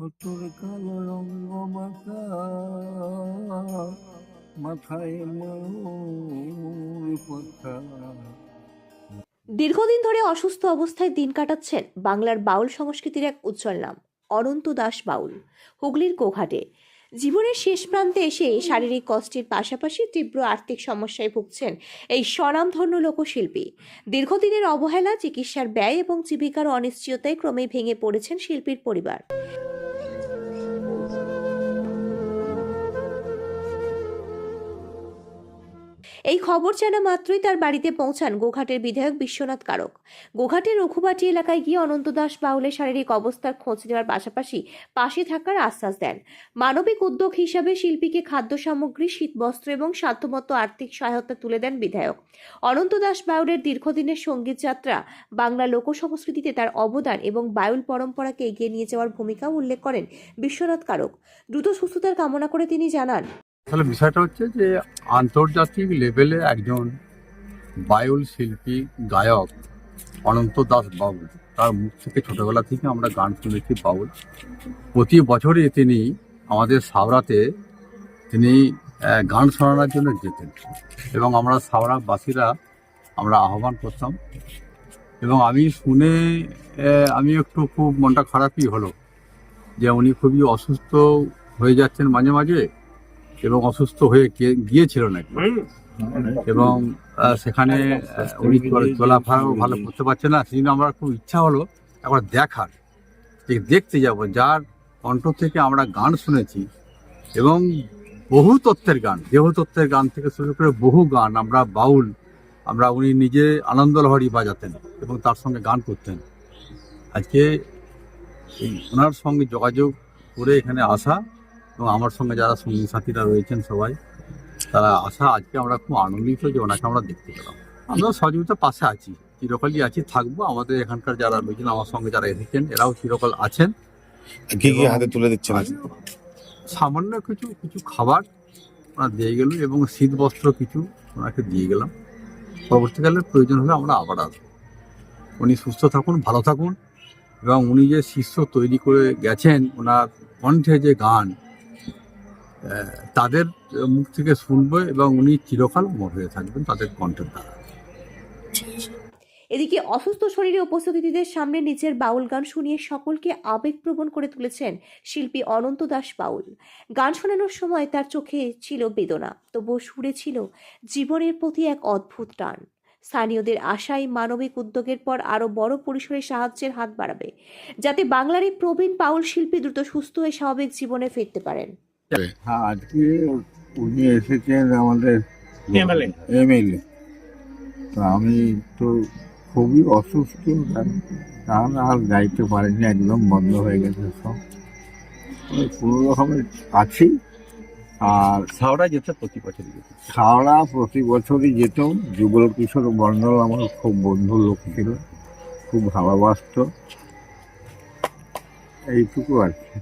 ও কালো রঙ্গ মাথা মাথায় ময়ূর দীর্ঘদিন ধরে অসুস্থ অবস্থায় দিন কাটাচ্ছেন বাংলার বাউল সংস্কৃতির এক উজ্জ্বল নাম, অনন্ত দাস বাউল, হুগলির গোঘাটে। জীবনের শেষ প্রান্তে এসে শারীরিক কষ্টের পাশাপাশি তীব্র আর্থিক সমস্যায় ভুগছেন এই স্বনামধন্য লোকশিল্পী। দীর্ঘদিনের অবহেলা, চিকিৎসার ব্যয় এবং জীবিকার অনিশ্চয়তায় ক্রমেই ভেঙে পড়েছেন শিল্পীর পরিবার। এই খবর জানা মাত্রই তার বাড়িতে পৌঁছান গোঘাটের বিধায়ক বিশ্বনাথ কারক। গোঘাটের রঘুবাটি এলাকায় গিয়ে অনন্ত দাস বাউলের শারীরিক অবস্থার খোঁজ নেওয়ার পাশাপাশি পাশে থাকার আশ্বাস দেন। মানবিক উদ্যোগ হিসাবে শিল্পীকে খাদ্য সামগ্রী, শীতবস্ত্র এবং সাধ্যমতো আর্থিক সহায়তা তুলে দেন বিধায়ক। অনন্ত দাস বাউলের দীর্ঘদিনের সংগীত যাত্রা, বাংলা লোক সংস্কৃতিতে তার অবদান এবং বাউল পরম্পরাকে এগিয়ে নিয়ে যাওয়ার ভূমিকা উল্লেখ করেন বিশ্বনাথ কারক। দ্রুত সুস্থতার কামনা করে তিনি জানান তাহলে বিষয়টা হচ্ছে যে আন্তর্জাতিক লেভেলে একজন বায়ুল শিল্পী গায়ক অনন্ত দাস বাউল তার মুখ থেকে ছোটবেলা থেকে আমরা গান শুনেছি বাউল প্রতি বছরই তিনি আমাদের সাবরাতে তিনি গান শোনানোর জন্য যেতেন এবং আমরা সাবরাবাসীরা আমরা আহ্বান করতাম। এবং আমি শুনে আমি একটু খুব মনটা খারাপই হলো যে উনি খুবই অসুস্থ হয়ে যাচ্ছেন মাঝে মাঝে। এবং অসুস্থ হয়ে গিয়ে- গিয়েছিলেন নাকি? এবং সেখানে উনি চল- চলাফেরাও ভালো করতে পারছে না সেদিন আমার খুব ইচ্ছা হলো একবার দেখার যে দেখতে যাব। যার কণ্ঠ থেকে আমরা গান শুনেছি এবং বহু তত্ত্বের গান দেহ তত্ত্বের গান থেকে শুরু করে বহু গান আমরা বাউল আমরা উনি নিজে আনন্দ লহরী বাজাতেন এবং তার সঙ্গে গান করতেন। আজকে ওনার সঙ্গে যোগাযোগ করে এখানে আসা এবং আমার সঙ্গে যারা সঙ্গী সাথীরা রয়েছেন সবাই তারা আসা আজকে আমরা খুব আনন্দিত যে ওনাকে আমরা দেখতে পেলাম। আমরা সহযোগিতার পাশে আছি চিরকালই আছি থাকব। আমাদের এখানকার যারা রয়েছেন আমার সঙ্গে যারা এসেছেন এরাও চিরকাল আছেন। কি কি হাতে তুলে দিচ্ছেন? সামান্য কিছু কিছু খাবার ওনার দিয়ে গেল এবং শীত বস্ত্র কিছু ওনাকে দিয়ে গেলাম। পরবর্তীকালে প্রয়োজন হলে আমরা আবার আসব। উনি সুস্থ থাকুন ভালো থাকুন এবং উনি যে শিষ্য তৈরি করে গেছেন ওনার কণ্ঠে যে গান তাদের মুখ থেকে শুনব এবং উনি চিরকাল অমর হয়ে থাকবেন তাদের কণ্ঠের দ্বারা। এদিকে অসুস্থ শরীরে উপস্থিতিদের সামনে নিজের বাউল গান শুনিয়ে সকলকে আবেগপ্রবণ করে তুলেছেন শিল্পী অনন্ত দাস বাউল। গান শোনানোর সময় তার চোখে ছিল বেদনা, তবুও সুরে ছিল জীবনের প্রতি এক অদ্ভুত টান। স্থানীয়দের আশায় মানবিক উদ্যোগের পর আরও বড় পরিসরে সাহায্যের হাত বাড়াবে, যাতে বাংলার এই প্রবীণ বাউল শিল্পী দ্রুত সুস্থ হয়ে স্বাভাবিক জীবনে ফিরতে পারেন। হ্যাঁ আজকে উনি এসেছেন আমাদের এমএলএ। এমএলএ। তো আমি তো খুবই অসুস্থ গান আর গাইতে পারিনি একদম বন্ধ হয়ে গেছে সব। কোনো রকমের আছি। আর সাওড়া যেতে প্রতি বছরই যেতে। হাওড়া প্রতি বছরই যেতাম। যুগল কিশোর মণ্ডল আমার খুব বন্ধু লোক ছিল খুব ভালোবাসত। এইটুকু আর কি।